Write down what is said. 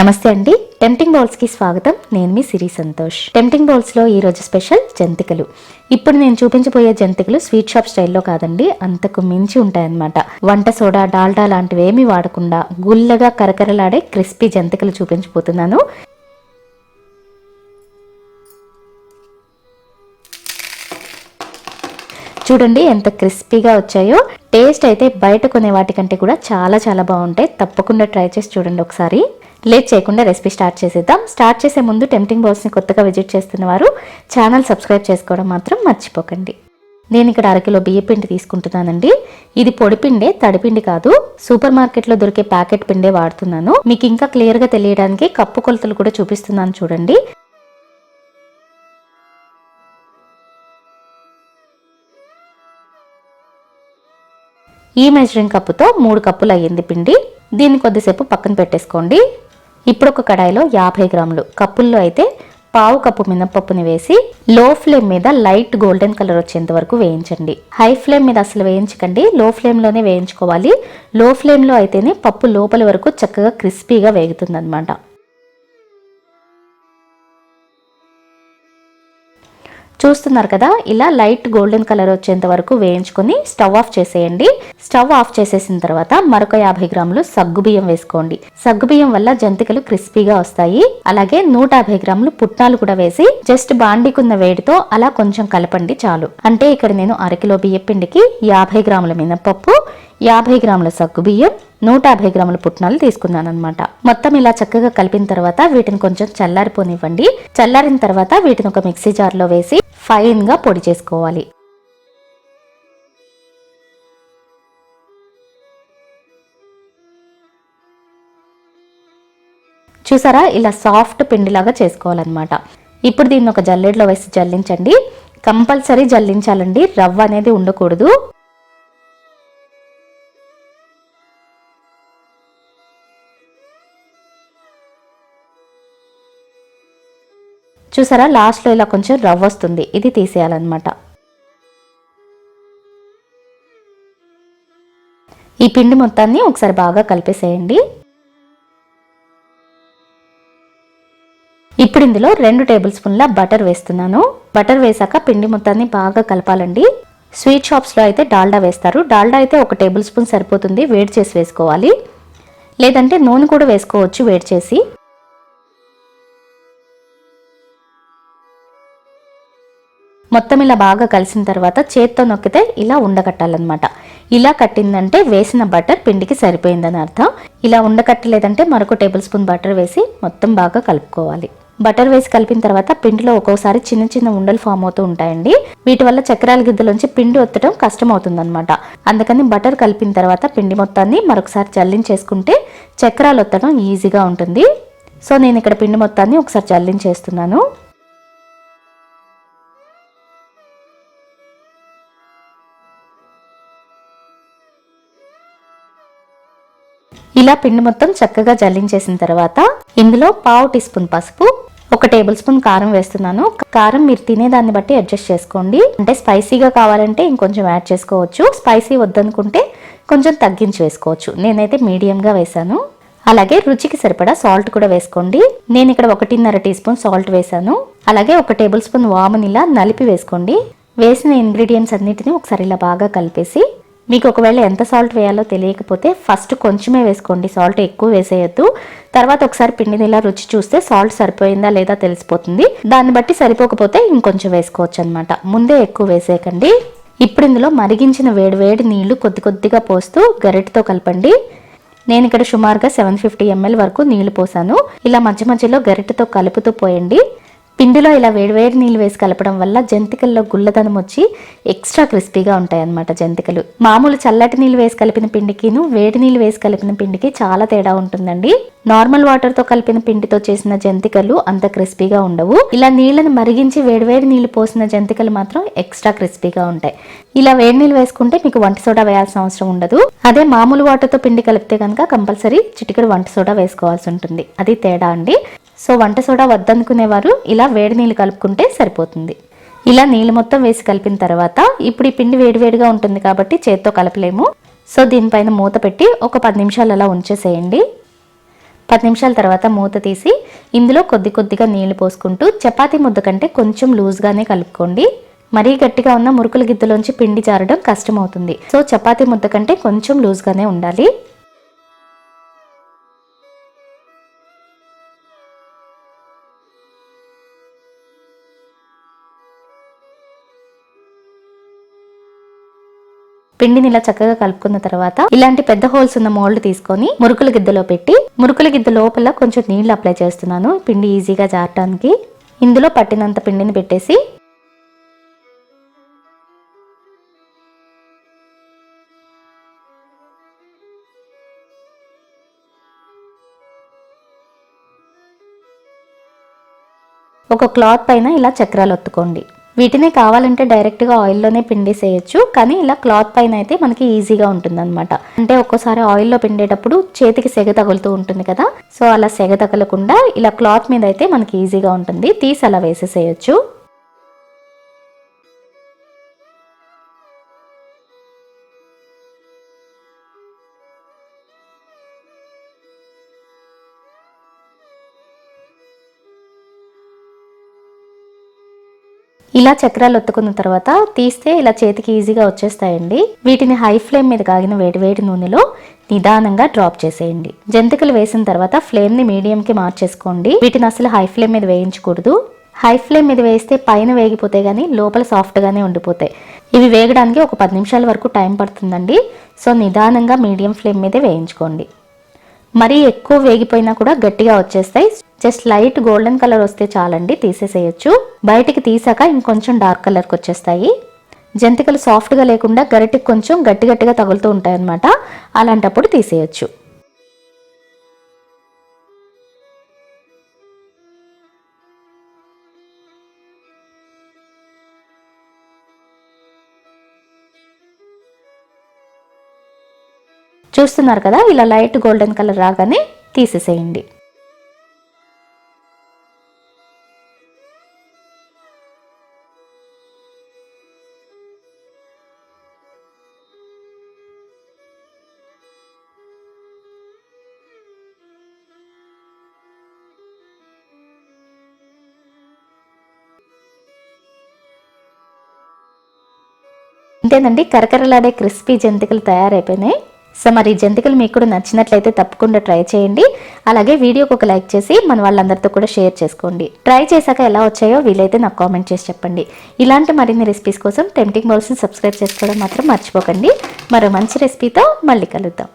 నమస్తే అండి. టెంప్టింగ్ బౌల్స్కి స్వాగతం. నేను మీ సిరి సంతోష్. టెంప్టింగ్ బౌల్స్లో ఈ రోజు స్పెషల్ జంతికలు. ఇప్పుడు నేను చూపించబోయే జంతికలు స్వీట్ షాప్ స్టైల్లో కాదండి అంతకు మించి ఉంటాయన్నమాట. వంట సోడా డాల్డా లాంటివి ఏమీ వాడకుండా గుల్లగా కరకరలాడే క్రిస్పీ జంతికలు చూపించబోతున్నాను. చూడండి ఎంత క్రిస్పీగా వచ్చాయో. టేస్ట్ అయితే బయట కొనే వాటికంటే కూడా చాలా చాలా బాగుంటాయి. తప్పకుండా ట్రై చేసి చూడండి ఒకసారి. లేట్ చేయకుండా రెసిపీ స్టార్ట్ చేసేద్దాం. స్టార్ట్ చేసే ముందు టెంప్టింగ్ బౌల్స్ని కొత్తగా విజిట్ చేస్తున్న వారు ఛానల్ సబ్స్క్రైబ్ చేసుకోవడం మాత్రం మర్చిపోకండి. నేను ఇక్కడ అరకిలో బియ్య పిండి తీసుకుంటున్నానండి. ఇది పొడిపిండే తడిపిండి కాదు. సూపర్ మార్కెట్లో దొరికే ప్యాకెట్ పిండే వాడుతున్నాను. మీకు ఇంకా క్లియర్గా తెలియడానికి కప్పు కొలతలు కూడా చూపిస్తున్నాను చూడండి. ఈ మెజరింగ్ కప్పుతో మూడు కప్పులు అయ్యింది పిండి. దీన్ని కొద్దిసేపు పక్కన పెట్టేసుకోండి. ఇప్పుడు ఒక కడాయిలో యాభై గ్రాములు. కప్పుల్లో అయితే పావు కప్పు మినపప్పుని వేసి లో ఫ్లేమ్ మీద లైట్ గోల్డెన్ కలర్ వచ్చేంత వరకు వేయించండి. హై ఫ్లేమ్ మీద అసలు వేయించకండి. లో ఫ్లేమ్లోనే వేయించుకోవాలి. లో ఫ్లేమ్లో అయితేనే పప్పు లోపలి వరకు చక్కగా క్రిస్పీగా వేగుతుంది చూస్తున్నారు కదా ఇలా లైట్ గోల్డెన్ కలర్ వచ్చేంత వరకు వేయించుకొని స్టవ్ ఆఫ్ చేసేయండి. స్టవ్ ఆఫ్ చేసేసిన తర్వాత మరొక యాభై గ్రాములు సగ్గు బియ్యం వేసుకోండి. సగ్గు బియ్యం వల్ల జంతికలు క్రిస్పీగా వస్తాయి. అలాగే నూట యాభై గ్రాములు పుట్నాలు కూడా వేసి జస్ట్ బాండికున్న వేడితో అలా కొంచెం కలపండి చాలు. అంటే ఇక్కడ నేను అరకిలో బియ్య పిండికి యాభై గ్రాముల మినపప్పు యాభై గ్రాముల సగ్గు బియ్యం నూట యాభై గ్రాముల పుట్నాలు తీసుకున్నాను అనమాట మొత్తం ఇలా చక్కగా కలిపిన తర్వాత వీటిని కొంచెం చల్లారిపోనివ్వండి. చల్లారిన తర్వాత వీటిని ఒక మిక్సీ జార్లో వేసి ఫైన్గా పొడి చేసుకోవాలి. చూసారా? ఇలా సాఫ్ట్ పిండిలాగా చేసుకోవాలన్నమాట. ఇప్పుడు దీన్ని ఒక జల్లెడలో వేసి జల్లించండి. కంపల్సరీ జల్లించాలండి. రవ్వ అనేది ఉండకూడదు. చూసారా? లాస్ట్లో ఇలా కొంచెం రవ్వ వస్తుంది. ఇది తీసేయాలన్నమాట. ఈ పిండి మొత్తాన్ని ఒకసారి బాగా కలిపేసేయండి. ఇప్పుడు ఇందులో రెండు టేబుల్ స్పూన్ల బటర్ వేస్తున్నాను. బటర్ వేసాక పిండి మొత్తాన్ని బాగా కలపాలండి. స్వీట్ షాప్స్లో అయితే డాల్డా వేస్తారు. డాల్డా అయితే ఒక టేబుల్ స్పూన్ సరిపోతుంది. వేడి చేసి వేసుకోవాలి. లేదంటే నూనె కూడా వేసుకోవచ్చు వేడి చేసి. మొత్తం ఇలా బాగా కలిసిన తర్వాత చేత్తో నొక్కితే ఇలా ఉండకట్టాలన్నమాట. ఇలా కట్టిందంటే వేసిన బటర్ పిండికి సరిపోయిందని అర్థం. ఇలా ఉండకట్టలేదంటే మరొక టేబుల్ స్పూన్ బటర్ వేసి మొత్తం బాగా కలుపుకోవాలి. బటర్ వేసి కలిపిన తర్వాత పిండిలో ఒక్కోసారి చిన్న చిన్న ఉండలు ఫామ్ అవుతూ ఉంటాయండి. వీటి వల్ల చక్రాల గిద్దలోంచి పిండి ఒత్తడం కష్టం అవుతుందన్నమాట అందుకని బటర్ కలిపిన తర్వాత పిండి మొత్తాన్ని మరొకసారి జల్లించేసుకుంటే చక్రాలు ఒత్తడం ఈజీగా ఉంటుంది. సో నేను ఇక్కడ పిండి మొత్తాన్ని ఒకసారి జల్లించేస్తున్నాను ఇలా పిండి మొత్తం చక్కగా జల్లించేసిన తర్వాత ఇందులో పావు టీ స్పూన్ పసుపు ఒక టేబుల్ స్పూన్ కారం వేస్తున్నాను. కారం మీరు తినేదాన్ని బట్టి అడ్జస్ట్ చేసుకోండి. అంటే స్పైసీగా కావాలంటే ఇంకొంచెం యాడ్ చేసుకోవచ్చు. స్పైసీ వద్దనుకుంటే కొంచెం తగ్గించి వేసుకోవచ్చు. నేనైతే మీడియంగా వేసాను అలాగే రుచికి సరిపడా సాల్ట్ కూడా వేసుకోండి. నేను ఇక్కడ ఒకటిన్నర టీ స్పూన్ సాల్ట్ వేసాను అలాగే ఒక టేబుల్ స్పూన్ వామనిలా నలిపి వేసుకోండి. వేసిన ఇంగ్రీడియంట్స్ అన్నిటిని ఒకసారి ఇలా బాగా కలిపేసి మీకు ఒకవేళ ఎంత సాల్ట్ వేయాలో తెలియకపోతే ఫస్ట్ కొంచెమే వేసుకోండి. సాల్ట్ ఎక్కువ వేసేయద్దు. తర్వాత ఒకసారి పిండిని ఇలా రుచి చూస్తే సాల్ట్ సరిపోయిందా లేదా తెలిసిపోతుంది. దాన్ని బట్టి సరిపోకపోతే ఇంకొంచెం వేసుకోవచ్చు అనమాట ముందే ఎక్కువ వేసేయకండి. ఇప్పుడు ఇందులో మరిగించిన వేడి వేడి నీళ్ళు కొద్ది కొద్దిగా పోస్తూ గరిటతో కలపండి. నేను ఇక్కడ సుమారుగా సెవెన్ ఫిఫ్టీ ఎంఎల్ వరకు నీళ్ళు పోసాను. ఇలా మధ్య మధ్యలో గరిటతో కలుపుతూ పోయండి. పిండిలో ఇలా వేడివేడి నీళ్ళు వేసి కలపడం వల్ల జంతికల్లో గుల్లదనం వచ్చి ఎక్స్ట్రా క్రిస్పీగా ఉంటాయి అన్నమాట జంతికలు. మామూలు చల్లటి నీళ్ళు వేసి కలిపిన పిండికిను వేడి నీళ్ళు వేసి కలిపిన పిండికి చాలా తేడా ఉంటుందండి. నార్మల్ వాటర్తో కలిపిన పిండితో చేసిన జంతికలు అంత క్రిస్పీగా ఉండవు. ఇలా నీళ్ళని మరిగించి వేడివేడి నీళ్ళు పోసిన జంతికలు మాత్రం ఎక్స్ట్రా క్రిస్పీగా ఉంటాయి. ఇలా వేడి నీళ్ళు వేసుకుంటే మీకు వంట సోడా వేయాల్సిన అవసరం ఉండదు. అదే మామూలు వాటర్తో పిండి కలిపితే కనుక కంపల్సరీ చిటికెడు వంట సోడా వేసుకోవాల్సి ఉంటుంది. అది తేడా అండి. సో వంట సోడా వద్దనుకునేవారు. ఇలా వేడి నీళ్ళు కలుపుకుంటే సరిపోతుంది. ఇలా నీళ్ళు మొత్తం వేసి కలిపిన తర్వాత ఇప్పుడు ఈ పిండి వేడివేడిగా ఉంటుంది కాబట్టి చేత్తో కలపలేము. సో దీనిపైన మూత పెట్టి ఒక పది నిమిషాలు అలా ఉంచేసేయండి. పది నిమిషాల తర్వాత మూత తీసి ఇందులో కొద్ది కొద్దిగా నీళ్ళు పోసుకుంటూ చపాతి ముద్ద కంటే కొంచెం లూజ్గానే కలుపుకోండి. మరీ గట్టిగా ఉన్న మురుకుల గిద్దలోంచి పిండి జారడం కష్టమవుతుంది. సో చపాతీ ముద్ద కంటే కొంచెం లూజ్గానే ఉండాలి. పిండిని ఇలా చక్కగా కలుపుకున్న తర్వాత ఇలాంటి పెద్ద హోల్స్ ఉన్న మోల్డ్ తీసుకొని మురుకుల గిద్దలో పెట్టి మురుకుల గిద్ద లోపల కొంచెం నీళ్ళు అప్లై చేస్తున్నాను. పిండి ఈజీగా జారటానికి. ఇందులో పట్టినంత పిండిని పెట్టేసి ఒక క్లాత్ పైన ఇలా చక్రాలు ఒత్తుకోండి. వీటిని కావాలంటే డైరెక్ట్గా ఆయిల్లోనే పిండేసేయచ్చు. కానీ ఇలా క్లాత్ పైన అయితే మనకి ఈజీగా ఉంటుంది అనమాట అంటే ఒక్కోసారి ఆయిల్లో పిండేటప్పుడు చేతికి సెగ తగులుతూ ఉంటుంది కదా. సో అలా సెగ తగలకుండా ఇలా క్లాత్ మీద అయితే మనకి ఈజీగా ఉంటుంది. తీసి అలా వేసేసేయచ్చు. ఇలా చక్రాలు ఒత్తుకున్న తర్వాత తీస్తే ఇలా చేతికి ఈజీగా వచ్చేస్తాయండి. వీటిని హై ఫ్లేమ్ మీద కాగిన వేడి వేడి నూనెలో నిదానంగా డ్రాప్ చేసేయండి. జంతికలు వేసిన తర్వాత ఫ్లేమ్ని మీడియం కి మార్చేసుకోండి. వీటిని అసలు హై ఫ్లేమ్ మీద వేయించకూడదు. హై ఫ్లేమ్ మీద వేస్తే పైన వేగిపోతే గానీ లోపల సాఫ్ట్ గానే ఉండిపోతాయి. ఇవి వేగడానికి ఒక పది నిమిషాల వరకు టైం పడుతుందండి. సో నిదానంగా మీడియం ఫ్లేమ్ మీదే వేయించుకోండి. మరీ ఎక్కువ వేగిపోయినా కూడా గట్టిగా వచ్చేస్తాయి. జస్ట్ లైట్ గోల్డెన్ కలర్ వస్తే చాలండి తీసేసేయచ్చు. బయటికి తీసాక ఇంకొంచెం డార్క్ కలర్కి వచ్చేస్తాయి. జంతికలు సాఫ్ట్గా లేకుండా గరిటికి కొంచెం గట్టి గట్టిగా తగులుతూ ఉంటాయన్నమాట. అలాంటప్పుడు తీసేయచ్చు. చూస్తున్నారు కదా ఇలా లైట్ గోల్డెన్ కలర్ రాగానే తీసేసేయండి. ఇంతేనండి కరకరలాడే క్రిస్పీ జంతికలు తయారైపోయినాయి. సో మరి జంతికలు మీకు కూడా నచ్చినట్లయితే తప్పకుండా ట్రై చేయండి. అలాగే వీడియోకి ఒక లైక్ చేసి మన వాళ్ళందరితో కూడా షేర్ చేసుకోండి. ట్రై చేశాక ఎలా వచ్చాయో వీలైతే నాకు కామెంట్ చేసి చెప్పండి. ఇలాంటి మరిన్ని రెసిపీస్ కోసం టెంప్టింగ్ బౌల్స్ని సబ్స్క్రైబ్ చేసుకోవడం మాత్రం మర్చిపోకండి. మరో మంచి రెసిపీతో మళ్ళీ కలుద్దాం.